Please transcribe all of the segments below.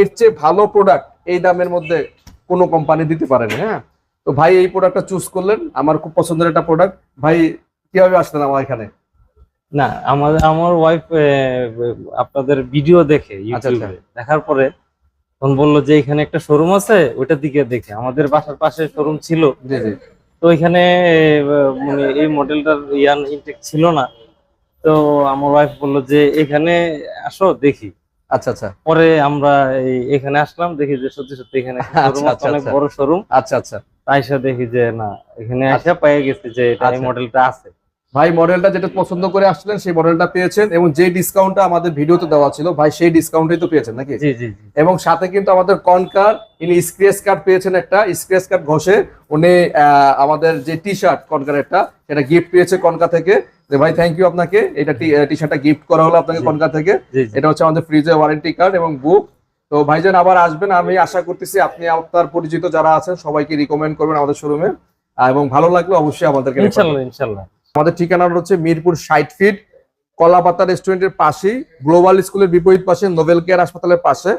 এর চেয়ে ভালো প্রোডাক্ট এই দামের মধ্যে কোনো কোম্পানি দিতে পারেনি হ্যাঁ? তো ভাই এই প্রোডাক্টটা চুজ করলেন। আমার খুব পছন্দের একটা প্রোডাক্ট ভাই কীভাবে আসলেন আমার এখানে? না আমার আমার ওয়াইফ আপনাদের ভিডিও দেখে আচ্ছা, ইউটিউবে দেখার পরে তখন বলল যে এখানে একটা শোরুম আছে ওইটার দিকে দেখে। আমাদের বাসার পাশে শোরুম ছিল। জি জি। তো এখানে মানে এই মডেলটার ইয়ান ইনটেক ছিল না। তো আমার ওয়াইফ বলল যে এখানে আসো দেখি। আচ্ছা আচ্ছা। পরে আমরা এই- এখানে আসলাম দেখি যে সত্যি সত্যি এখানে আচ্ছা, আচ্ছা, অনেক আচ্ছা। বড় শোরুম আচ্ছা আচ্ছা। আইসা দেখি যে না এখানে আসা পেয়ে গেছি যে এই। মডেলটা আছে। ভাই মডেলটা যেটা পছন্দ করে আসলেন সেই মডেলটা পেয়েছেন এবং যে ডিসকাউন্টটা আমাদের ভিডিওতে দেওয়া ছিল ভাই সেই ডিসকাউন্টই তো পেয়েছেন নাকি? জি জি জি। এবং সাথে কিন্তু আমাদের কনকার ইনি স্ক্রেচ কার্ড পেয়েছেন একটা স্ক্রেচ কার্ড ঘষে উনি আমাদের যে টি শার্ট কনকারেরটা সেটা গিফট পেয়েছে কনকা থেকে। ভাই থ্যাংক ইউ আপনাকে। এটা টি শার্টটা গিফট করা হলো আপনাকে। কনকা থেকে। এটা হচ্ছে আমাদের ফ্রিজের ওয়ারেন্টি কার্ড এবং বুক তো ভাইজান আবার আসবেন। আমি আশা করতেছি আপনি আপনার পরিচিত যারা আছেন সবাইকে রিকমেন্ড করবেন আমাদের শোরুমে এবং ভালো লাগলে অবশ্যই আমাদেরকে। ইনশাল্লাহ ইনশাল্লাহ। আমাদের ঠিকানাটা হচ্ছে মিরপুর ষাট ফিট কলাপাতা রেস্টুরেন্টের পাশেই গ্লোবাল স্কুলের বিপরীত পাশে নোবেল কেয়ার হাসপাতালের পাশে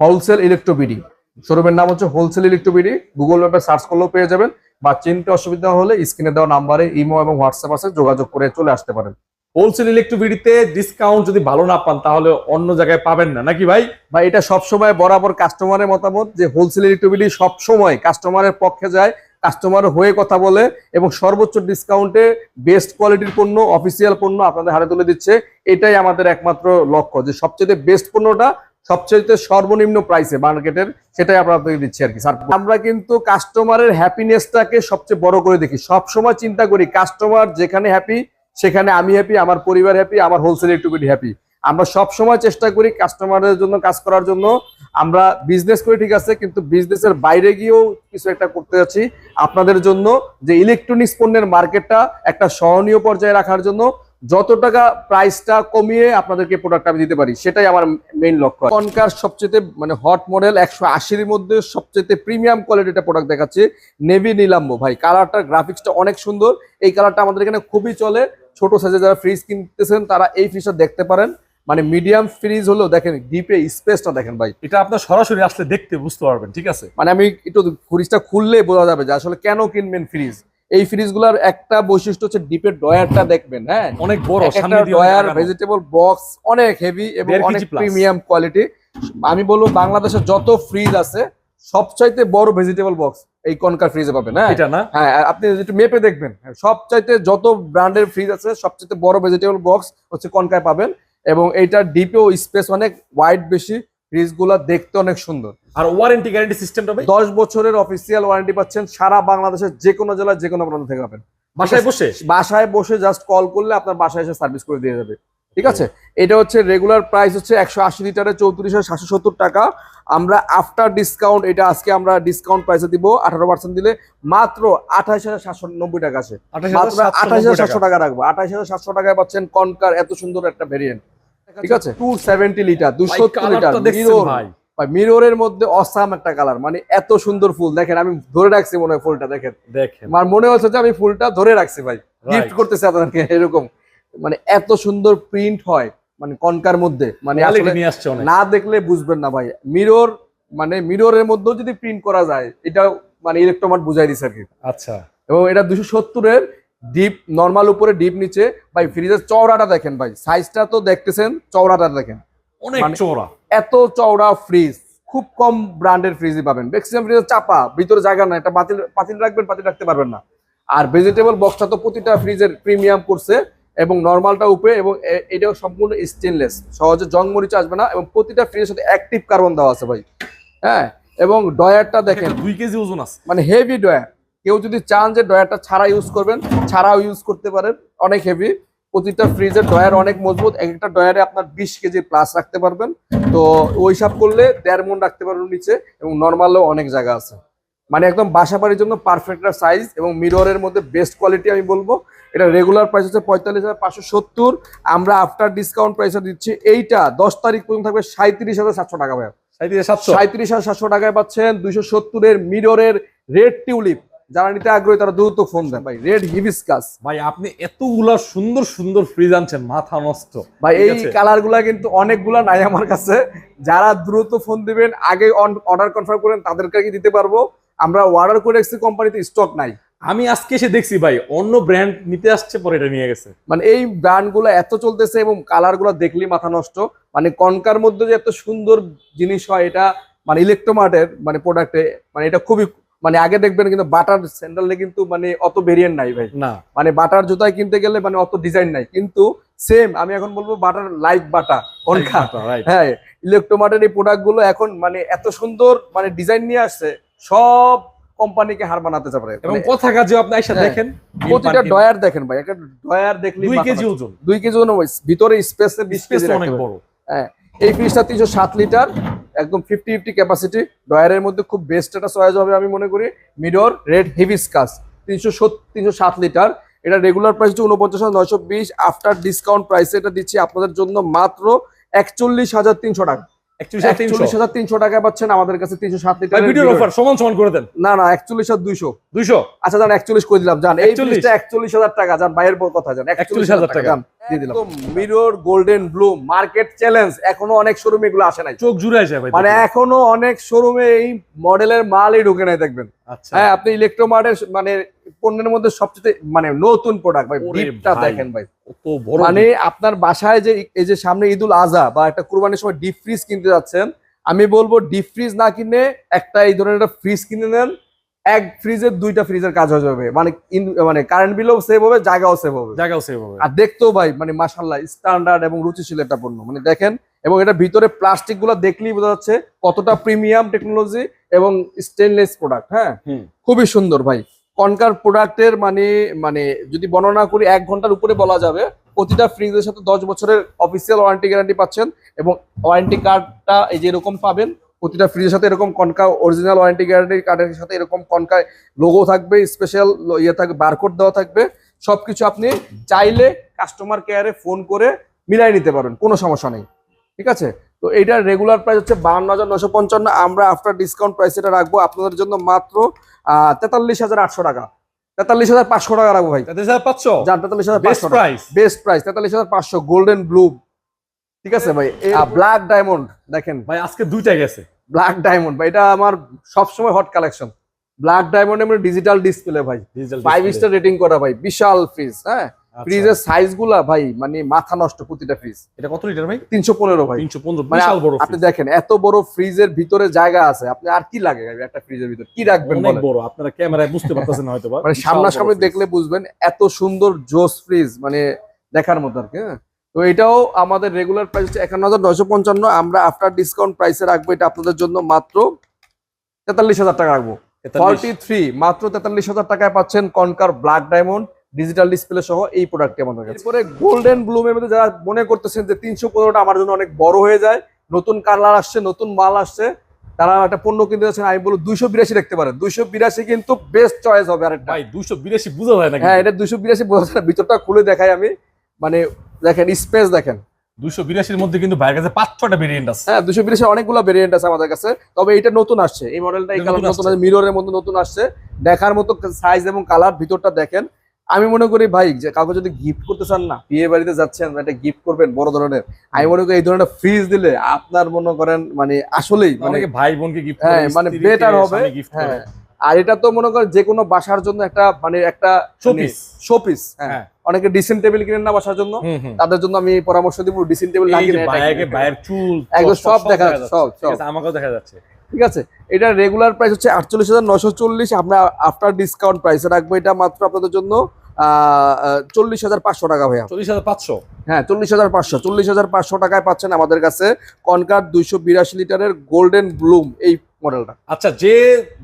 হোলসেল ইলেকট্রোবিডি শোরুমের নাম হচ্ছে হোলসেল ইলেকট্রোবিডি গুগল ম্যাপে সার্চ করলেও পেয়ে যাবেন। বা চিনতে অসুবিধা হলে স্ক্রিনে দেওয়া নাম্বারে ইমো এবং হোয়াটসঅ্যাপ আছে যোগাযোগ করে চলে আসতে পারেন। হোলসেল ইলেকট্রিবিটিতে ডিসকাউন্ট যদি ভালো না পান, তাহলে অন্য জায়গায় পাবেন না। নাকি ভাই? বা এটা সবসময় বরাবর কাস্টমারের মতামত যে হোলসেল ইলেকট্রিবিটি সবসময় কাস্টমারের পক্ষে যায় কাস্টমার হয়ে কথা বলে এবং সর্বোচ্চ ডিসকাউন্টে বেস্ট কোয়ালিটির পণ্য অফিসিয়াল পণ্য আপনাদের হাতে তুলে দিচ্ছে। এটাই আমাদের একমাত্র লক্ষ্য যে সবচেয়ে বেস্ট পণ্যটা সবচেয়ে সর্বনিম্ন প্রাইসে মার্কেটের সেটাই আমরা আপনাদের দিচ্ছি আর কি স্যার আমরা কিন্তু কাস্টমারের হ্যাপিনেসটাকে সবচেয়ে বড় করে দেখি। সব সময় চিন্তা করি কাস্টমার যেখানে হ্যাপি সেখানে আমি হ্যাপি আমার পরিবার হ্যাপি আমার হোলসেল ইলেকট্রিবিটি হ্যাপি আমরা সব সময় চেষ্টা করি কাস্টমারের জন্য, কাজ করার জন্য। আমরা বিজনেস করি, ঠিক আছে, কিন্তু বিজনেসের বাইরে গিয়েও কিছু একটা করতে যাচ্ছি। আপনাদের জন্য যে ইলেকট্রনিক্স পণ্যের মার্কেটটা একটা সহনীয় পর্যায়ে রাখার জন্য যত টাকা প্রাইসটা কমিয়ে আপনাদেরকে প্রোডাক্ট আমি দিতে পারি সেটাই আমার মেইন লক্ষ্য কনকার সবচেয়ে মানে হট মডেল একশো আশির মধ্যে সবচেয়ে প্রিমিয়াম কোয়ালিটিটা প্রোডাক্ট দেখাচ্ছে নেভি নিলাম্বো ভাই কালারটা গ্রাফিক্সটা অনেক সুন্দর। এই কালারটা আমাদের এখানে খুবই চলে। ছোট সাইজে যারা ফ্রিজ কিনতেছেন তারা এই ফ্রিজটা দেখতে পারেন। মানে মিডিয়াম ফ্রিজ হলেও দেখেন ডিপে স্পেসটা দেখেন ভাই। এটা আপনার সরাসরি আসলে দেখতে বুঝতে পারবেন ঠিক আছে? মানে আমি একটু ফ্রিজটা খুললে বোঝা যাবে যে আসলে কেন কিনবেন ফ্রিজ এই ফ্রিজগুলোর একটা বৈশিষ্ট্য হচ্ছে ডিপের ডয়ারটা দেখবেন হ্যাঁ? অনেক বড় একটা ডয়ার ভেজিটেবল বক্স অনেক হেভি এবং অনেক প্রিমিয়াম কোয়ালিটি আমি বলব বাংলাদেশের যত ফ্রিজ আছে সবচাইতে বড় ভেজিটেবল বক্স এই কনকার ফ্রিজে পাবেন হ্যাঁ? এটা না? হ্যাঁ আপনি একটু মেপে দেখবেন। সবচাইতে যত ব্র্যান্ডের ফ্রিজ আছে সবচাইতে বড় ভেজিটেবল বক্স হচ্ছে কনকায় পাবেন এবং এইটার ডিপেও স্পেস অনেক ওয়াইড বেশি ফ্রিজগুলো দেখতে অনেক সুন্দর। আর ওয়ারেন্টি গ্যারান্টি সিস্টেমটা ভাই? দশ বছরের অফিসিয়াল ওয়ারেন্টি পাচ্ছেন সারা বাংলাদেশের যে কোনো জেলায় যে কোনো প্রান্ত থেকে পাবেন। বাসায় বসে? বাসায় বসে জাস্ট কল করলে আপনার বাসায় এসে সার্ভিস করে দিয়ে যাবে। ঠিক আছে? এটা হচ্ছে রেগুলার প্রাইস হচ্ছে একশো আশি লিটারে চৌত্রিশ হাজার সাতশো সত্তর টাকা। আমরা আফটার ডিসকাউন্ট এটা আজকে আমরা ডিসকাউন্ট প্রাইসে দিব আঠারো পার্সেন্ট দিলে মাত্র আঠাশ হাজার সাতশো নব্বই টাকা আছে। মাত্র আঠাশ হাজার সাতশো টাকা। রাখব। আঠাশ হাজার সাতশো টাকায় পাচ্ছেন কনকার এত সুন্দর একটা ভেরিয়েন্ট ঠিক আছে? টু সেভেন্টি লিটার দুশো লিটার মিরর ভাই। মিররের মধ্যে অসাম একটা কালার মানে এত সুন্দর ফুল। দেখেন আমি ধরে রাখছি মনে হয় ফুলটা দেখেন। দেখেন। আমার মনে হচ্ছে যে আমি ফুলটা ধরে রাখছি ভাই। গিফট. করতেছি আপনাদেরকে এরকম। মানে এত সুন্দর প্রিন্ট হয় মানে কনকার মধ্যে। মানে না দেখলে বুঝবেন না ভাই। মিরর মানে মিররের মধ্যেও যদি প্রিন্ট করা যায় এটা মানে ইলেকট্রোমার্ট বুঝাই দিছে আর কি। আচ্ছা। এবং এটা দুশো সত্তরের ডিপ নর্মাল উপরে ডিপ নিচে। ভাই ফ্রিজের চওড়াটা দেখেন ভাই সাইজটা তো দেখতেছেন চওড়াটা দেখেন। অনেক মানে- চওড়া। এত চওড়া ফ্রিজ খুব কম ব্র্যান্ডের ফ্রিজই পাবেন। ম্যাক্সিমাম ফ্রিজের চাপা ভিতরে জায়গা না এটা পাতিল পাতিল রাখবেন পাতিল রাখতে পারবেন না। আর ভেজিটেবল বক্সটা তো প্রতিটা ফ্রিজের প্রিমিয়াম করছে এবং নর্মালটা উপরে এবং এটাও সম্পূর্ণ স্টেনলেস সহজে জং মরিচ আসবে না এবং প্রতিটা ফ্রিজের সাথে অ্যাক্টিভ কার্বন দেওয়া আছে ভাই। হ্যাঁ এবং ডয়ারটা দেখেন। দুই কেজি ওজন আছে। মানে হেভি ডয়ার কেউ যদি চান যে ডয়ারটা ছাড়া ইউজ করবেন ছাড়াও ইউজ করতে পারেন অনেক হেভি প্রতিটা ফ্রিজের ডয়ার অনেক মজবুত এক একটা ডয়ারে আপনার বিশ কেজি প্লাস রাখতে পারবেন। তো ওই হিসাব করলে দেড় মন রাখতে পারবেন নিচে এবং নর্মালও অনেক জায়গা আছে। মানে একদম বাসা বাড়ির জন্য পারফেক্ট সাইজ এবং মিররের মধ্যে বেস্ট কোয়ালিটি আমি বলব। এটা রেগুলার প্রাইস হচ্ছে পঁয়তাল্লিশ হাজার পাঁচশো সত্তর। আমরা আফটার ডিসকাউন্ট প্রাইসে দিচ্ছি। এইটা দশ তারিখ পর্যন্ত থাকবে সাঁত্রিশ হাজার সাতশো টাকা ভাই সাঁত্রিশ হাজার সাতশো? টাকায় পাচ্ছেন দুইশো সত্তরের মিররের রেড টিউলিপ যারা নিতে আগ্রহী তারা দ্রুত ফোন দেন। ভাই রেড হিবিসকাস ভাই আপনি এতগুলা সুন্দর সুন্দর ফ্রিজ আনছেন মাথা নষ্ট। ভাই এই আছে? কালারগুলা কিন্তু অনেকগুলা নাই আমার কাছে। যারা দ্রুত ফোন দিবেন আগে অর্ডার কনফার্ম করেন তাদেরকে কি দিতে পারব? আমরা অর্ডার করে এসেছি কোম্পানিতে স্টক নাই। আমি আজকে এসে দেখছি ভাই অন্য ব্র্যান্ড নিতে আসছে পরে এটা নিয়ে গেছে। মানে এই ব্র্যান্ডগুলো এত চলতেছে এবং কালারগুলো দেখলেই মাথা নষ্ট। মানে কনকার মধ্যে যে এত সুন্দর জিনিস হয় এটা মানে ইলেকট্রোমার্টের মানে প্রোডাক্টে মানে এটা খুবই মানে আগে দেখবেন কিন্তু বাটার স্যান্ডেলে কিন্তু মানে অত ভেরিয়েন্ট নাই ভাই। না। মানে বাটার জুতায় কিনতে গেলে মানে অত ডিজাইন নাই। কিন্তু সেম আমি এখন বলব বাটার লাইক বাটা রাইট হ্যাঁ ইলেকট্রোমার্টের এই প্রোডাক্টগুলো এখন মানে এত সুন্দর মানে ডিজাইন নিয়ে আসছে সব কোম্পানিকে হার বানাতে পারে এবং মানে কথা কাজে আপনি আইসা হ্যাঁ। দেখেন? প্রতিটা ডয়ার দেখেন ভাই একটা ডয়ার দেখলে দুই কেজি ওজন। দুই কেজি ওজন ভিতরে স্পেসে স্পেস অনেক রাখতে পারে। এই ফ্রিজটা তিনশো সাত লিটার একদম ফিফটি ফিফটি ক্যাপাসিটি ডয়ারের মধ্যে খুব বেস্ট একটা চয়েস হবে আমি মনে করি মিডর রেড হেভিসকাস তিনশো তিনশো সাত লিটার এটা রেগুলার প্রাইস হচ্ছে উনপঞ্চাশ হাজার নয়শো বিশ আফটার ডিসকাউন্ট প্রাইসে এটা দিচ্ছি আপনাদের জন্য মাত্র একচল্লিশ হাজার তিনশো টাকা। একচল্লিশ একচল্লিশ হাজার তিনশো টাকা পাচ্ছেন আমাদের কাছে তিনশো সাত লিটার অফার সমান সমান করে দেন। না না একচল্লিশ হাজার দুইশো। দুইশো? আচ্ছা জান একচল্লিশ করে দিলাম জান এই 41 ফ্রিজটা একচল্লিশ হাজার টাকা জান বাইরের কথা জান 41,000 টাকা। জান দিয়ে দিলাম। Mirror golden blue market challenge এখনও অনেক শোরুমে এগুলো আসে নাই। চোখ জুড়ে আসে ভাই মানে এখনও অনেক শোরুমে এই মডেলের মালই ঢুকে নাই দেখবেন। আচ্ছা। হ্যাঁ আপনি ইলেকট্রোমার্টের মানে পণ্যের মধ্যে সবচেয়ে মানে নতুন প্রোডাক্ট ভাই ডিপটা দেখেন ভাই। মানে আপনার বাসায় যে এই যে সামনে ঈদুল আজহা বা একটা কুরবানির সময় ডিপ ফ্রিজ কিনতে যাচ্ছেন আমি বলব ডিপ ফ্রিজ না কিনে একটা এই ধরনের একটা ফ্রিজ কিনে নেন। এক ফ্রিজের দুইটা ফ্রিজের কাজ হয়ে যাবে। মানে মানে কারেন্ট বিলও সেভ হবে জায়গাও সেভ হবে। জায়গাও সেভ হবে। আর দেখতেও ভাই মানে মাশাল্লাহ স্ট্যান্ডার্ড এবং রুচিশীল একটা পণ্য। মানে দেখেন এবং এটা ভিতরে প্লাস্টিকগুলো দেখলেই বোঝা যাচ্ছে কতটা প্রিমিয়াম টেকনোলজি এবং স্টেনলেস প্রোডাক্ট হ্যাঁ। খুবই সুন্দর ভাই। কনকার প্রোডাক্টের মানে মানে যদি বর্ণনা করি এক ঘণ্টার উপরে বলা যাবে। প্রতিটা ফ্রিজের সাথে দশ বছরের অফিসিয়াল ওয়ারেন্টি গ্যারান্টি পাচ্ছেন এবং ওয়ারেন্টি কার্ডটা এই যে এরকম পাবেন প্রতিটা ফ্রিজের সাথে এরকম কনকা অরিজিনাল ওয়ারেন্টি গ্যারান্টি কার্ডের সাথে এরকম কনকা লোগো থাকবে স্পেশাল ইয়ে থাকবে বারকোড দেওয়া থাকবে। সবকিছু আপনি চাইলে কাস্টমার কেয়ারে ফোন করে মিলাই নিতে পারবেন কোনো সমস্যা নেই। ঠিক আছে? তো এইটার রেগুলার প্রাইস হচ্ছে বান্ন হাজার নশো পঞ্চান্ন। আমরা আফটার ডিসকাউন্ট প্রাইস এটা রাখব আপনাদের জন্য মাত্র তেতাল্লিশ হাজার আটশো টাকা। তেতাল্লিশ হাজার পাঁচশো টাকা রাখব ভাই। তাতে স্যার পাঁচশো? তেতাল্লিশ হাজার পাঁচশো প্রাইস বেস্ট প্রাইস তেতাল্লিশ হাজার পাঁচশো গোল্ডেন ব্লু ঠিক আছে ভাই? ব্ল্যাক ডায়মন্ড দেখেন। ভাই আজকে দুইটা গেছে। ব্ল্যাক ডায়মন্ড ভাই এটা আমার সবসময় হট কালেকশন ব্ল্যাক ডায়মন্ড এমনি ডিজিটাল ডিসপ্লে ভাই। ফাইভ স্টার রেটিং করা ভাই বিশাল ফ্রিজ হ্যাঁ? আচ্ছা। ফ্রিজের সাইজগুলা ভাই মানে মাথা নষ্ট প্রতিটা ফ্রিজ এটা কত লিটার ভাই? তিনশো পনেরো ভাই। তিনশো পনেরো মানে বিশাল বড় আপনি দেখেন এত বড় ফ্রিজের ভিতরে জায়গা আছে। আপনি আর কি লাগে একটা ফ্রিজের ভিতরে? কি রাখবেন অনেক বড় আপনারা ক্যামেরায় বুঝতে পারতেছেন হয়তো মানে সামনাসামনি দেখলে বুঝবেন এত সুন্দর জোস ফ্রিজ মানে দেখার মতো আর কি হ্যাঁ? তো এটাও আমাদের রেগুলার প্রাইস হচ্ছে একান্ন হাজার নয়শো পঞ্চান্ন। আমরা আফটার ডিসকাউন্ট প্রাইসে রাখব এটা আপনাদের জন্য মাত্র তেতাল্লিশ হাজার টাকা রাখব। 43 ফর্টি থ্রি মাত্র তেতাল্লিশ হাজার টাকায় পাচ্ছেন কনকার ব্ল্যাক ডায়মন্ড ডিজিটাল ডিসপ্লে সহ এই প্রোডাক্টটি আমাদের কাছে। এরপরে গোল্ডেন ব্লুমের মধ্যে যারা মনে করতেছেন যে তিনশো পনেরোটা আমার জন্য অনেক বড় হয়ে যায় নতুন কালার আসছে নতুন মাল আসছে তারা একটা পণ্য কিনতে যাচ্ছেন আমি বলব দুইশো বিরাশি দেখতে পারেন। দুইশো বিরাশি কিন্তু বেস্ট চয়েস হবে আরেকটা। ভাই দুশো বিরাশি বোঝা যায় না হ্যাঁ এটা দুইশো বিরাশি বোঝা যায় ভিতরটা খুলে দেখাই আমি। মানে দেখেন স্পেস দেখেন। দুশো বিরাশির মধ্যে কিন্তু ভাইয়ের কাছে পাঁচ ছটা ভেরিয়েন্ট আছে। হ্যাঁ দুশো বিরাশি অনেকগুলো ভেরিয়েন্ট আছে আমাদের কাছে। তবে এটা নতুন আসছে। এই মডেলটা এই কালার নতুন। আছে মিররের মধ্যে নতুন আসছে। দেখার মতো সাইজ এবং কালার ভিতরটা দেখেন। আমি মনে করি ভাই যে কাউকে যদি গিফট করতে চান না বিয়ে বাড়িতে যাচ্ছেন একটা গিফট করবেন বড় ধরনের। আমি মনে করি এই ধরনের ফ্রিজ দিলে আপনার মনে করেন মানে আসলেই মানে ভাই বোনকে গিফট হ্যাঁ, মানে better হবে। গিফট হ্যাঁ। আর এটা তো মনে করেন যে কোনো বাসার জন্য একটা মানে একটা শোপিস শোপিস হ্যাঁ। হ্যাঁ। অনেকে ডিসেন্ট টেবিল কিনেন না বাসার জন্য। তাদের জন্য আমি পরামর্শ দিব ডিসেন্ট টেবিল না কিনে একদম সব দেখা যাচ্ছে। সব সব। আমাকেও দেখা যাচ্ছে। ঠিক আছে এটা রেগুলার প্রাইস হচ্ছে আটচল্লিশ হাজার নশো চল্লিশ আমরা আফটার ডিসকাউন্ট প্রাইসে রাখব এটা মাত্র আপনাদের জন্য চল্লিশ হাজার পাঁচশো টাকা ভাইয়া। চল্লিশ হাজার পাঁচশো? হ্যাঁ চল্লিশ হাজার পাঁচশো চল্লিশ হাজার পাঁচশো টাকায় পাচ্ছেন আমাদের কাছে কনকার দুইশো বিরাশি লিটারের গোল্ডেন ব্লুম এই মডেলটা। আচ্ছা যে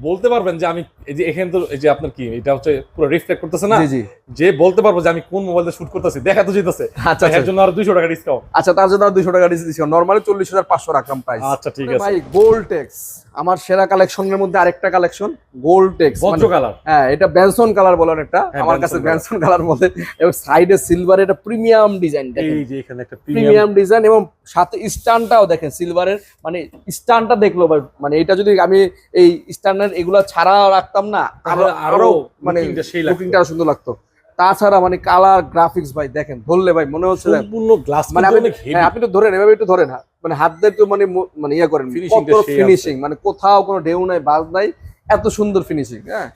বলতে পারবেন যে আমি এই যে এখানে তো এই যে আপনার কি এটা হচ্ছে পুরো রিফ্লেক্ট করতেছে না? জি যে বলতে পারব যে আমি কোন মোবাইল শুট করতেছি দেখা তো যেতেছে আচ্ছা আচ্ছা। এর জন্য আর দুইশো টাকা ডিসকাউন্ট আচ্ছা তার জন্য দুশো টাকা ডিসকাউন্ট নর্মালি চল্লিশ হাজার পাঁচশো রাখলাম প্রাইস আচ্ছা ঠিক আছে। ভাই গোল্ড টেক্স আমার সেরা কালেকশনের মধ্যে আরেকটা কালেকশন গোল্ড টেক্স বজ্র কালার হ্যাঁ এটা ব্যানসন কালার বলেন একটা। হ্যাঁ, আমার কাছে। ব্যানসন কালার বলে। এবং সাইডে সিলভার এটা প্রিমিয়াম ডিজাইন দেখেন এই যে এখানে একটা প্রিমিয়াম ডিজাইন এবং সাথে স্টানটাও দেখেন সিলভারের মানে স্টানটা দেখল মানে এটা যদি আমি এই স্ট্যান্ডার্ড এগুলা ছাড়া রাখতাম না আরও মানে। লুকিংটা সুন্দর লাগতো তাছাড়া মানে কালার গ্রাফিক্স ভাই দেখেন ধরলে ভাই মনে হচ্ছে সম্পূর্ণ গ্লাস মানে আপনি। হ্যাঁ, আপনি তো ধরেন এভাবে একটু ধরেন হ্যাঁ। মানে হাত দিয়ে তো মানে মানে ইয়ে করেন। ফিনিশিং মানে কোথাও কোনো ঢেউ নাই বাজ নাই এত সুন্দর ফিনিশিং হ্যাঁ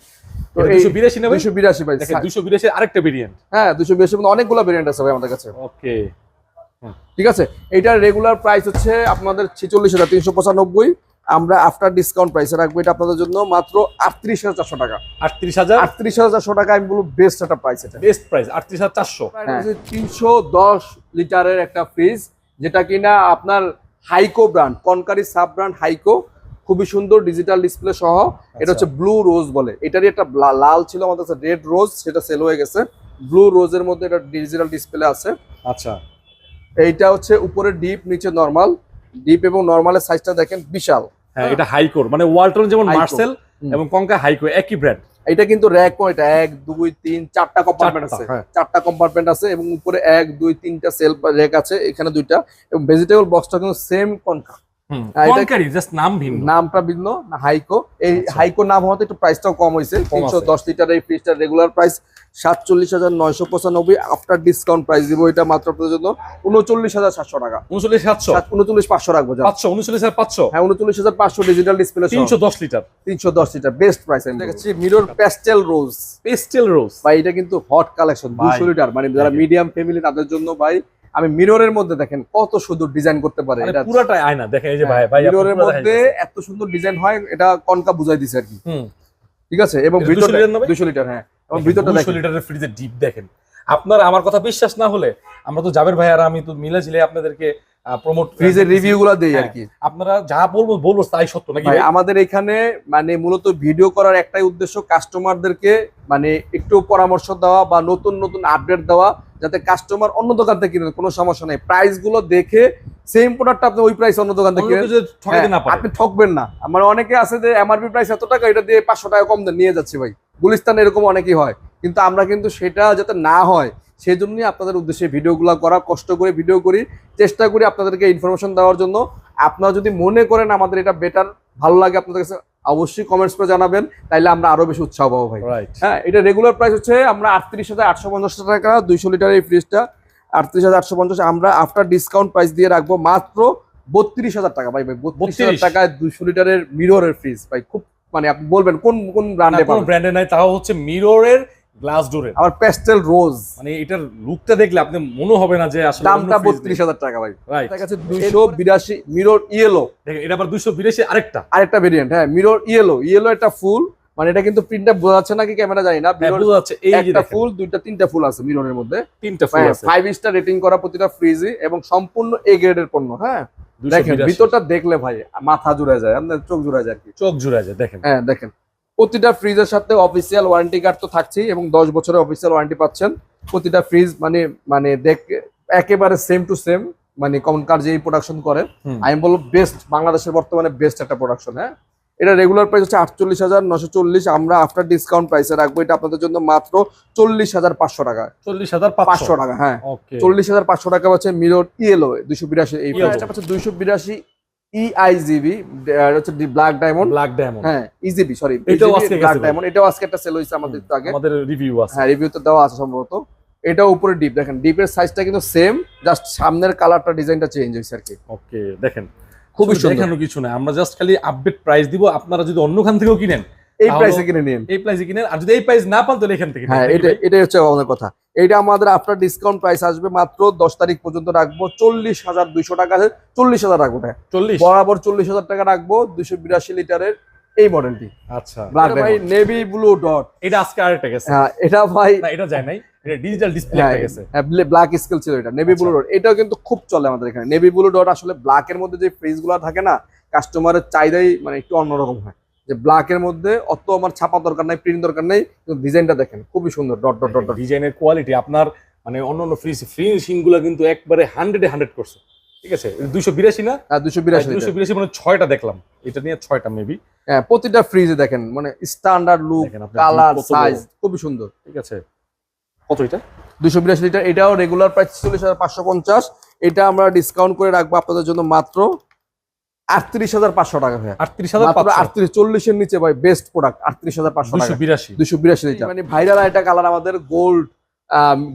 তো এটা এই 282 না ভাই? দুশো বিরাশি ভাই দেখেন 282 আরেকটা ভেরিয়েন্ট হ্যাঁ দুশো বিরাশি অনেকগুলো ভেরিয়েন্ট আছে ভাই আমাদের কাছে ওকে ঠিক আছে এটার রেগুলার প্রাইস হচ্ছে আপনাদের ছেচল্লিশ হাজার তিনশো পঁচানব্বই আমরা আফটার ডিসকাউন্ট প্রাইসে রাখব এটা আপনাদের জন্য মাত্র আটত্রিশ হাজার চারশো টাকা। 38000 আটত্রিশ হাজার চারশো টাকা আমি বলব বেস্ট একটা প্রাইস এটা। বেস্ট প্রাইস 38400 তিনশো দশ লিটারের একটা ফ্রিজ যেটা কিনা আপনার হাইকো ব্র্যান্ড কনকারি সাব ব্র্যান্ড হাইকো খুবই সুন্দর ডিজিটাল ডিসপ্লে সহ। এটা হচ্ছে ব্লু রোজ বলে। এটারই একটা লাল ছিল আমাদের কাছে রেড রোজ সেটা সেল হয়ে গেছে। ব্লু রোজের মধ্যে এটা ডিজিটাল ডিসপ্লে আছে। আচ্ছা। এইটা হচ্ছে উপরে ডিপ নিচে নরমাল ডিপ এবং নরমালের সাইজটা দেখেন বিশাল। হ্যাঁ এটা হাইকোর মানে ওয়ালটন যেমন মার্সেল। এবং কঙ্কা হাইকো একই ব্র্যান্ড এটা কিন্তু র্যাক এটা এক দুই তিন চারটা কম্পার্টমেন্ট আছে হ্যাঁ। চারটা কম্পার্টমেন্ট আছে এবং উপরে এক দুই তিনটা সেল র্যাক আছে এখানে দুইটা এবং ভেজিটেবল বক্সটা কিন্তু সেম কনকা জাস্ট নাম ভিন্ন। নামটা ভিন্ন হাইকো এই আচ্ছা। হাইকো নাম একটু প্রাইসটাও কম হয়েছে তিনশো দশ লিটার এই ফ্রিজটার রেগুলার প্রাইস সাতচল্লিশ হাজার নয়শো পঁচানব্বই আফটার ডিসকাউন্ট প্রাইস দিব এটা মাত্র আপনাদের জন্য উনচল্লিশ হাজার সাতশো টাকা। উনচল্লিশ সাতশো? উনচল্লিশ পাঁচশো রাখব যা। পাঁচশো উনচল্লিশ হাজার পাঁচশো? হ্যাঁ উনচল্লিশ হাজার পাঁচশো ডিজিটাল ডিসপ্লে তিনশো দশ লিটার। তিনশো দশ লিটার বেস্ট প্রাইস আমি দেখাচ্ছি mirror pastel rose pastel rose ভাই এটা কিন্তু হট কালেকশন। দুশো লিটার। মানে যারা মিডিয়াম ফ্যামিলি তাদের জন্য ভাই আমি মিররের মধ্যে দেখেন কত সুন্দর ডিজাইন করতে পারে এটা পুরাটাই আয়না দেখেন এই যে ভাই ভাই মিররের মধ্যে এত সুন্দর ডিজাইন হয় এটা কনকা বুঝাই দিছে আর কি। ঠিক আছে? এবং এটা 200 লিটার হ্যাঁ। এবং ভিতরটা দুশো দেখেন। লিটারের ফ্রিজের ডিপ দেখেন। আপনার আমার কথা বিশ্বাস না হলে আমরা তো জাবের ভাই আর আমি তো মিলে ঝিলে আপনাদেরকে প্রমোট ফ্রিজের রিভিউ গুলা দেই আর কি। আপনারা যা বলব বলব তাই সত্য নাকি? আমাদের এখানে মানে মূলত ভিডিও করার একটাই উদ্দেশ্য কাস্টমারদেরকে মানে একটু পরামর্শ দেওয়া বা নতুন নতুন আপডেট দেওয়া। যাতে কাস্টমার অন্য দোকান থেকে কিনে কোনো সমস্যা নেই। প্রাইসগুলো দেখে সেম প্রোডাক্ট আপনি ওই প্রাইস অন্য দোকান থেকে কিনেন। হ্যাঁ, আপনি ঠকবেন না। আমার অনেকে আছে যে এমআরপি প্রাইস এত টাকা এটা দিয়ে পাঁচশো টাকা কম দেন নিয়ে যাচ্ছি ভাই। গুলিস্তান এরকম অনেকেই হয়। কিন্তু আমরা কিন্তু সেটা যাতে না হয় সেই জন্যই আপনাদের উদ্দেশ্যে ভিডিওগুলো করা কষ্ট করে ভিডিও করি চেষ্টা করি আপনাদেরকে ইনফরমেশন দেওয়ার জন্য। আপনারা যদি মনে করেন আমাদের এটা বেটার ভালো লাগে আপনাদের কাছে অবশ্যই কমেন্টস করে জানাবেন তাইলে আমরা আরও বেশি উৎসাহ পাবো ভাই। হ্যাঁ এটা রেগুলার প্রাইস হচ্ছে আমরা আটত্রিশ হাজার আটশো পঞ্চাশ টাকা দুইশো লিটার এই ফ্রিজটা আটত্রিশ হাজার আটশো পঞ্চাশ আমরা আফটার ডিসকাউন্ট প্রাইস দিয়ে রাখব মাত্র বত্রিশ হাজার টাকা। ভাই ভাই বত্রিশ হাজার টাকায় দুইশো লিটারের মিররের ফ্রিজ ভাই খুব মানে আপনি বলবেন কোন কোন ব্র্যান্ডে ব্র্যান্ডে নাই তাও হচ্ছে মিররের গ্লাস ডোরের। আবার প্যাস্টেল রোজ মানে এটার লুকটা দেখলে আপনি মনে হবে না যে আসলে দামটা বত্রিশ হাজার টাকা ভাই। রাইট দুইশো বিরাশি মিরর ইয়েলো দেখেন এটা আবার দুইশো বিরাশি আরেকটা। আরেকটা ভেরিয়েন্ট হ্যাঁ মিরর ইয়েলো ইয়েলো একটা ফুল মানে এটা কিন্তু প্রিন্টটা বোঝা যাচ্ছে নাকি ক্যামেরা জানি না। হ্যাঁ, বোঝা যাচ্ছে এই একটা ফুল দুইটা তিনটা ফুল আছে মিররের মধ্যে। তিনটা ফুল আছে। ফাইভ স্টার রেটিং করা প্রতিটা ফ্রিজই এবং সম্পূর্ণ এ গ্রেডের পণ্য হ্যাঁ। দেখেন ভিতরটা দেখলে ভাই মাথা জুড়ে যায় আপনার চোখ জুড়ে যায় চোখ জুড়ে যায় দেখেন। হ্যাঁ দেখেন। প্রতিটা ফ্রিজের সাথে অফিসিয়াল ওয়ারেন্টি কার্ড তো থাকছেই এবং দশ বছরের অফিসিয়াল ওয়ারেন্টি পাচ্ছেন। প্রতিটা ফ্রিজ মানে মানে দেখ একেবারে সেম টু সেম মানে কমনকার যেই প্রোডাকশন করে। আমি বলব বেস্ট বাংলাদেশের বর্তমানে বেস্ট একটা প্রোডাকশন হ্যাঁ? এটা রেগুলার প্রাইস হচ্ছে আটচল্লিশ হাজার নশো চল্লিশ। আমরা আফটার ডিসকাউন্ট প্রাইসে রাখব। এটা আপনাদের জন্য মাত্র চল্লিশ হাজার পাঁচশো টাকা। চল্লিশ হাজার পাঁচশো। টাকা হ্যাঁ। চল্লিশ হাজার পাঁচশো টাকা পাচ্ছে মিরর ইয়েলো দুইশো বিরাশি এই প্রাইসটা পাচ্ছে দুইশো বিরাশি ইআইজিবি হচ্ছে ব্ল্যাক ডায়মন্ড ব্ল্যাক ডায়মন্ড হ্যাঁ ইজিবি সরি এটাও আজকে ব্ল্যাক ডায়মন্ড এটাও আজকে একটা সেল হয়েছে আমাদের তো আগে। আমাদের রিভিউ আছে। হ্যাঁ রিভিউতে দেওয়া আছে সম্ভবত। এটাও উপরে ডিপ দেখেন ডিপের সাইজটা কিন্তু সেম জাস্ট সামনের কালারটা ডিজাইনটা চেঞ্জ হয়েছে আর কি। ওকে দেখেন। খুবই সুন্দর। দেখানো কিছু না আমরা জাস্ট খালি আপডেট প্রাইস দিব আপনারা যদি অন্য খান থেকেও কিনেন এই প্রাইসে কিনে নিন। এই প্রাইসে কিনেন আর যদি এই প্রাইস না পান তাহলে এখান থেকে হ্যাঁ এটা এটাই হচ্ছে আমাদের কথা। এইটা আমাদের আফটার ডিসকাউন্ট প্রাইস আসবে মাত্র দশ তারিখ পর্যন্ত রাখব চল্লিশ হাজার দুইশো টাকা চল্লিশ হাজার রাখব হ্যাঁ চল্লিশ? বরাবর চল্লিশ হাজার টাকা রাখব দুইশো বিরাশি লিটারের এই মডেলটি আচ্ছা। ভাই নেভি ব্লু ডট এটা আজকে আরেকটা গেছে। হ্যাঁ এটা ভাই না এটা যায় নাই। এটা ডিজিটাল ডিসপ্লে হ্যাঁ গেছে। ব্ল্যাক স্কেল ছিল এটা নেভি। ব্লু ডট এটাও কিন্তু খুব চলে আমাদের এখানে। নেভি ব্লু ডট আসলে ব্ল্যাক এর মধ্যে যে ফ্রিজগুলো থাকে না কাস্টমারের চাহিদাই মানে একটু অন্যরকম হয়। যে ব্ল্যাক এর মধ্যে অত আমার ছাপা দরকার নাই প্রিন্ট দরকার নেই কিন্তু ডিজাইনটা দেখেন খুবই সুন্দর ডট ডট ডট ডিজাইনের কোয়ালিটি আপনার মানে অন্য অন্য ফ্রি ফিনিশিংগুলো কিন্তু একবারে হান্ড্রেডে হান্ড্রেড করছে। ঠিক আছে? দুইশো বিরাশি না? আর দুশো বিরাশি দুইশো বিরাশি মানে ছয়টা দেখলাম। এটা নিয়ে ছয়টা মেবি হ্যাঁ প্রতিটা ফ্রিজে দেখেন মানে স্ট্যান্ডার্ড লুক কালার সাইজ খুবই সুন্দর। ঠিক আছে? কত এটা? দুশো বিরাশি লিটার এটাও রেগুলার প্রাইস চল্লিশ হাজার পাঁচশো পঞ্চাশ। এটা আমরা ডিসকাউন্ট করে রাখব আপনাদের জন্য মাত্র আটত্রিশ হাজার পাঁচশো টাকা ভাই আটত্রিশ হাজার মাত্র আটত্রিশ চল্লিশের নিচে ভাই বেস্ট প্রোডাক্ট আটত্রিশ হাজার পাঁচশো দুশো বিরাশি। দুশো বিরাশি মানে ভাইরাল একটা কালার আমাদের গোল্ড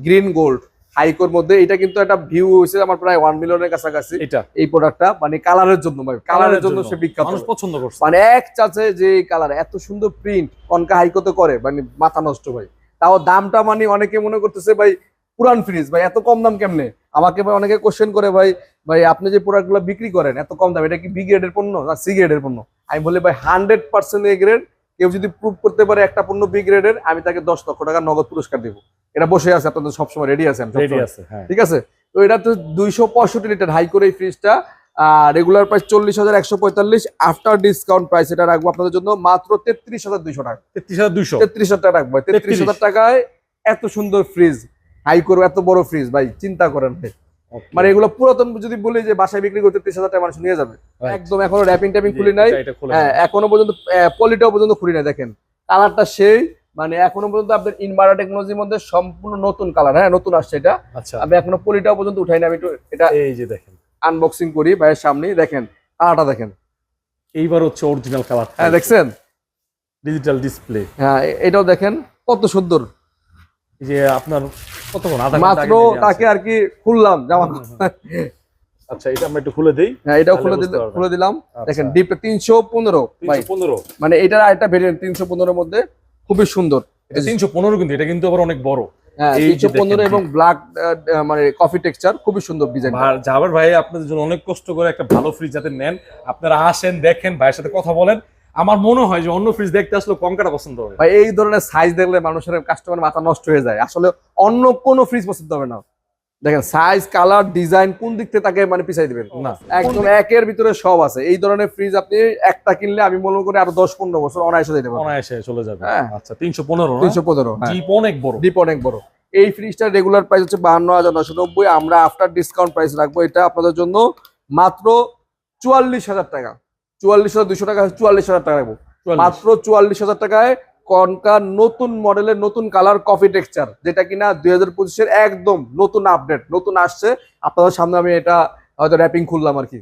গ্রিন গোল্ড হাইকোর মধ্যে এটা কিন্তু একটা ভিউ হয়েছে আমার প্রায় ওয়ান মিলিয়নের কাছাকাছি। এটা। এই প্রোডাক্টটা মানে কালারের জন্য ভাই কালারের জন্য। সে বিখ্যাত। মানুষ পছন্দ করছে। মানে এক চাচে যে কালার এত সুন্দর প্রিন্ট কনকা হাইকোতে করে মানে মাথা নষ্ট ভাই। তাও দামটা মানে অনেকে মনে করতেছে ভাই পুরান ফ্রিজ ভাই এত কম দাম কেমনে? আমাকে ভাই অনেকে কোশ্চেন করে ভাই ভাই আপনি যে প্রোডাক্টগুলো বিক্রি করেন এত কম দাম এটা কি বি গ্রেডের পণ্য না সি গ্রেডের পণ্য? আমি বলি ভাই হান্ড্রেড পার্সেন্ট এ গ্রেড কেউ যদি প্রুভ করতে পারে একটা পণ্য বি গ্রেডের আমি তাকে দশ লক্ষ টাকা নগদ পুরস্কার দেবো। এটা বসে আছে আপনাদের সবসময় রেডি আছেন আছে হ্যাঁ। ঠিক আছে? তো এটা তো দুইশো পঁয়ষট্টি লিটার হাই করে এই ফ্রিজটা রেগুলার প্রাইস চল্লিশ হাজার একশো পঁয়তাল্লিশ আফটার ডিসকাউন্ট প্রাইস এটা রাখব আপনাদের জন্য মাত্র তেত্রিশ হাজার দুইশো টাকা। তেত্রিশ হাজার দুইশো? তেত্রিশ হাজার টাকা রাখব তেত্রিশ হাজার টাকায় এত সুন্দর ফ্রিজ হাই করব এত বড় ফ্রিজ ভাই চিন্তা করেন ভাই। মানে এগুলো পুরাতন যদি বলি যে বাসায় বিক্রি করতে ত্রিশ হাজার টাকা মানুষ নিয়ে যাবে। একদম এখনও র্যাপিং ট্যাপিং খুলি নাই। হ্যাঁ এখনও পর্যন্ত পলিটাও পর্যন্ত খুলি নাই দেখেন। কালারটা সেই মানে এখনও পর্যন্ত আপনার ইনভার্টার টেকনোলজির মধ্যে সম্পূর্ণ নতুন কালার হ্যাঁ নতুন আসছে এটা। আচ্ছা। আমি এখনও পলিটাও পর্যন্ত উঠাই না আমি একটু এটা এই যে দেখেন। আনবক্সিং করি ভাইয়ের সামনে দেখেন কালারটা দেখেন। এইবার হচ্ছে অরিজিনাল কালার হ্যাঁ দেখছেন? ডিজিটাল ডিসপ্লে হ্যাঁ এটাও দেখেন কত সুন্দর। যে আপনার মাত্র তাকে আর কি খুললাম জামা আচ্ছা এটা আমরা একটু খুলে দেই। হ্যাঁ এটাও খুলে। খুলে দিলাম। আচ্ছা। দেখেন মানে এটার আরেকটা ভেরিয়েন্ট তিনশো পনেরোর মধ্যে খুবই সুন্দর। এটা তিনশো পনেরো কিন্তু এটা কিন্তু আবার অনেক বড়। হ্যাঁ এই যে তিনশো পনেরো দেখেন, এবং ব্ল্যাক মানে কফি টেক্সচার খুবই সুন্দর ডিজাইন আর জাবার ভাই আপনাদের জন্য অনেক কষ্ট করে একটা ভালো ফ্রিজ যাতে নেন। আপনারা আসেন দেখেন ভাইয়ের সাথে কথা বলেন। আমার মনে হয় যে অন্য ফ্রিজ দেখতে আসলে কঙ্কাটা পছন্দ হবে। ভাই এই ধরনের সাইজ দেখলে মানুষের কাস্টমার মাথা নষ্ট হয়ে যায়। আসলে অন্য কোনো ফ্রিজ পছন্দ হবে না। দেখেন সাইজ কালার ডিজাইন কোন দিক থেকে তাকে মানে পিছাই দিবেন? না। একদম একের ভিতরে সব আছে। এই ধরনের ফ্রিজ আপনি একটা কিনলে আমি মনে করি আরও দশ পনেরো বছর অনায়াসে দিতে পারবেন। অনায়াসে চলে যাবে। হ্যাঁ। আচ্ছা তিনশো পনেরো তিনশো পনেরো জিপ অনেক বড়। ডিপ অনেক বড়। এই ফ্রিজটার রেগুলার প্রাইস হচ্ছে বাহান্ন হাজার নশো নব্বই। আমরা আফটার ডিসকাউন্ট প্রাইস রাখব। এটা আপনাদের জন্য মাত্র চুয়াল্লিশ হাজার টাকা। চুয়াল্লিশ হাজার দুশো টাকা চুয়াল্লিশ হাজার টাকা রাখব। মাত্র চুয়াল্লিশ হাজার টাকায় কনকা নতুন মডেলের নতুন কালার কফি টেক্সচার যেটা কিনা দুই হাজার পঁচিশের একদম নতুন আপডেট নতুন আসছে। আপনাদের সামনে আমি এটা হয়তো র্যাপিং খুললাম আর কি।